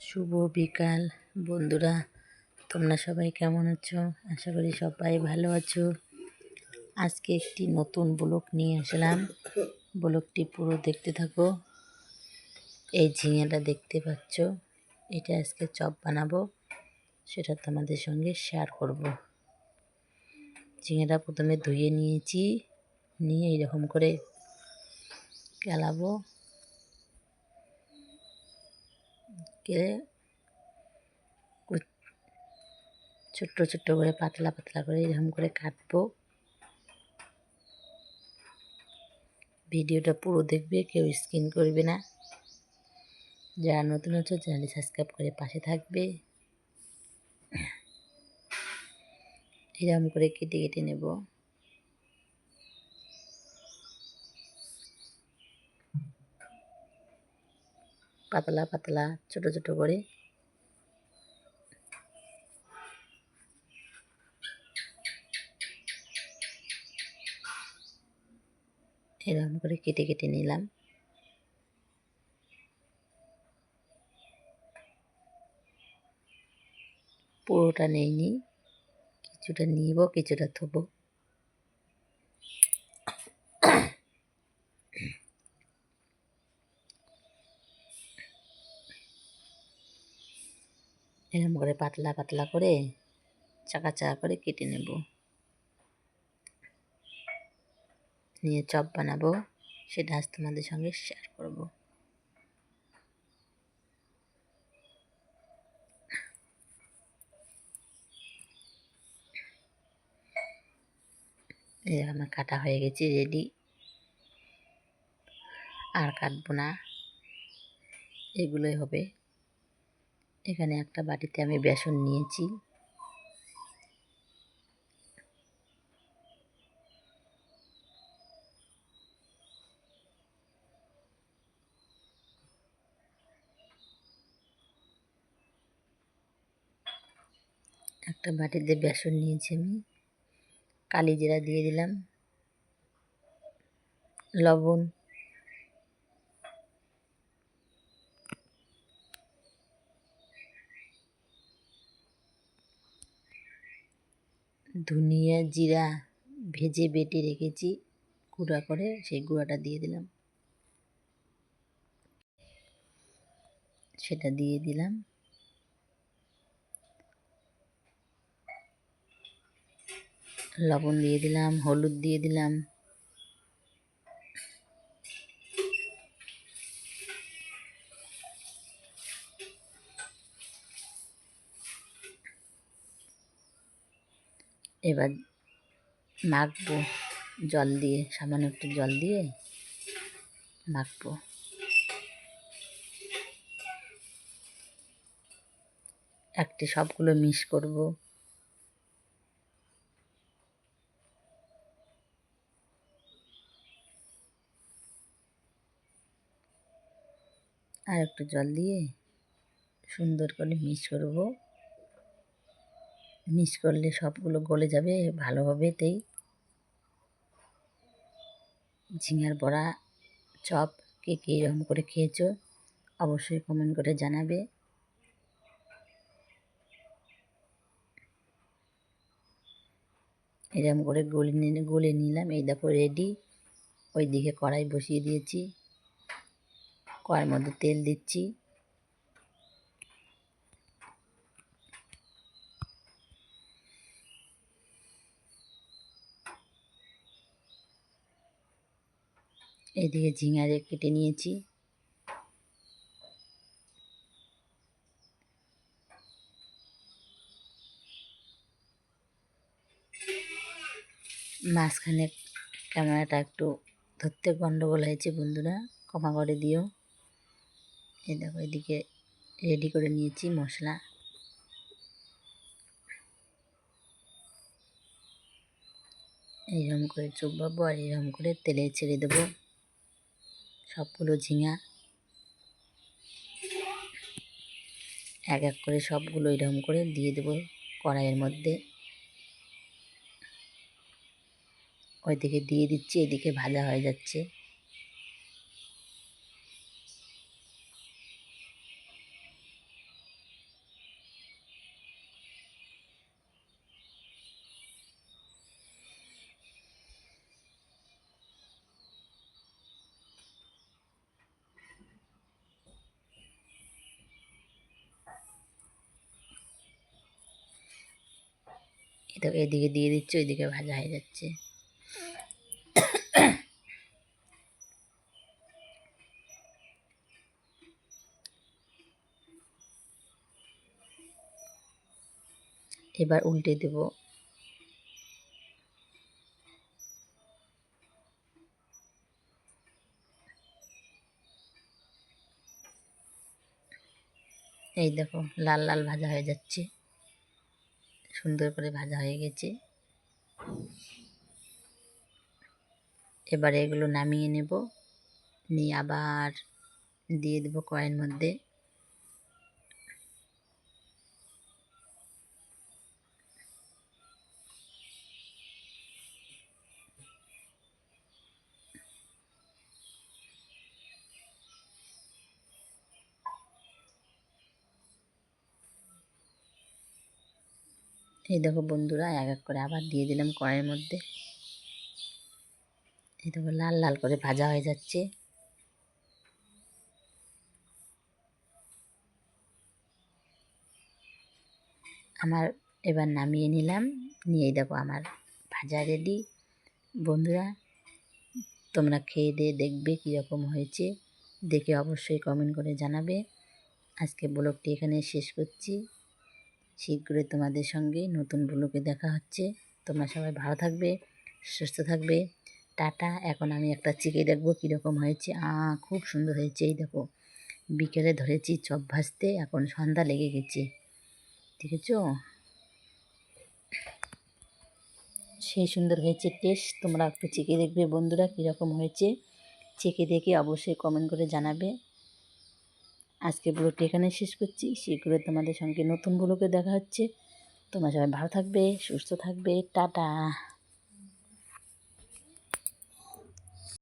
শুভ বিকাল, বন্ধুরা। তোমরা সবাই কেমন আছো? আশা করি সবাই ভালো আছো। আজকে একটি নতুন ব্লগ নিয়ে আসলাম। ব্লগটি পুরো দেখতে থাকো। এই ঝিঙেটা দেখতে পাচ্ছ। এটা আজকে চপ বানাবো। সেটা তোমাদের সঙ্গে শেয়ার করব। ঝিঙেটা প্রথমে ধুয়ে নিয়েছি। নিয়ে এরকম করে কেলাবো। কেটে ছোট্ট ছোট্ট করে, পাতলা পাতলা করে এরকম করে কাটবো। ভিডিওটা পুরো দেখবে, কেউ স্কিন করবে না। যারা নতুন হচ্ছে চ্যানেলটি সাবস্ক্রাইব করে পাশে থাকবে। এরকম করে কেটে কেটে নেব। পাতলা পাতলা, ছোট ছোট করে। এরকম করে কেটে কেটে নিলাম। পুরোটা নেইনি, কিছুটা নিব, কিছুটা থবো। এরকম করে পাতলা পাতলা করে চাকা চাকা করে কেটে নেব। নিয়ে চপ বানাবো সেটা আজ তোমাদের সঙ্গে শেয়ার করব। এই আমার কাটা হয়ে গেছে রেডি আর কাটবো না। এগুলোই হবে। এখানে একটা বাটিতে আমি বেসন নিয়েছি। একটা বাটিতে বেসন নিয়েছি আমি। কালি জিরা দিয়ে দিলাম। লবণ। ধনিয়া জিরা ভেজে বেটে রেখেছি, গুঁড়া করে সেই গুঁড়াটা দিয়ে দিলাম। সেটা দিয়ে দিলাম। লবণ দিয়ে দিলাম, হলুদ দিয়ে দিলাম। এবার মাখবো জল দিয়ে, সামান্য একটু জল দিয়ে মাখবো। একটি সবগুলো মিক্স করব। আর একটু জল দিয়ে সুন্দর করে মিক্স করব। মিক্স করলে সবগুলো গলে যাবে ভালোভাবেতেই ঝিঙার বড়া, চপ কে কে এরকম করে খেয়েছো, অবশ্যই কমেন্ট করে জানাবে। এরকম করে গলে গলে নিলাম, এই দেখো রেডি ওই দিকে কড়াই বসিয়ে দিয়েছি, কড়াইয়ের মধ্যে তেল দিচ্ছি। এদিকে ঝিঙারে কেটে নিয়েছি। মাঝখানে ক্যামেরাটা একটু ধরতে গন্ডগোল হয়েছে বন্ধুরা, ক্ষমা করে দিও। এই দেখো, এদিকে রেডি করে নিয়েছি মশলা। এইরকম করে বাবু আর এরকম করে তেলে ছেড়ে দেবো। সবগুলো ঝিঙা। এক এক করে সবগুলো এরকম করে দিয়ে দেবো কড়াইয়ের মধ্যে। ওইদিকে দিয়ে দিচ্ছি, এদিকে ভাজা হয়ে যাচ্ছে। এটা এদিকে দিয়ে দিচ্ছে, ওইদিকে ভাজা হয়ে যাচ্ছে। এবার উল্টে দেব। এই দেখো, লাল লাল ভাজা হয়ে যাচ্ছে। সুন্দর করে ভাজা হয়ে গেছে। এবারে এগুলো নামিয়ে নেব। নিয়ে আবার দিয়ে দেবো কড়াইয়ের মধ্যে। এই দেখো বন্ধুরা, এক এক করে আবার দিয়ে দিলাম কড়াইয়ের মধ্যে। এই দেখো লাল লাল করে ভাজা হয়ে যাচ্ছে। আমার এবার নামিয়ে নিলাম। নিয়ে দেখো আমার ভাজা রেডি বন্ধুরা, তোমরা খেয়ে দিয়ে দেখবে কীরকম হয়েছে। দেখে অবশ্যই কমেন্ট করে জানাবে। আজকে ব্লগটি এখানে শেষ করছি। শীঘ্রই তোমাদের সঙ্গে নতুন ব্লগে দেখা হচ্ছে। তোমরা সবাই ভালো থাকবে, সুস্থ থাকবে। টাটা। এখন আমি একটা চিকে দেখব কীরকম হয়েছে। আ, খুব সুন্দর হয়েছে। এই দেখো, বিকেলে ধরেছি চপ ভাজতে, এখন সন্ধ্যা লেগে গেছে। ঠিক আছে সেই সুন্দর হয়েছে টেস্ট তোমরা একটু চেকে দেখবে বন্ধুরা কীরকম হয়েছে। চেকে দেখে অবশ্যই কমেন্ট করে জানাবে। আজকে ব্লগটি এখানে শেষ করছি। শীঘ্রই তোমাদের সঙ্গে নতুন ব্লগে দেখা হচ্ছে। তোমরা সবাই ভালো থাকবে, সুস্থ থাকবে। টাটা!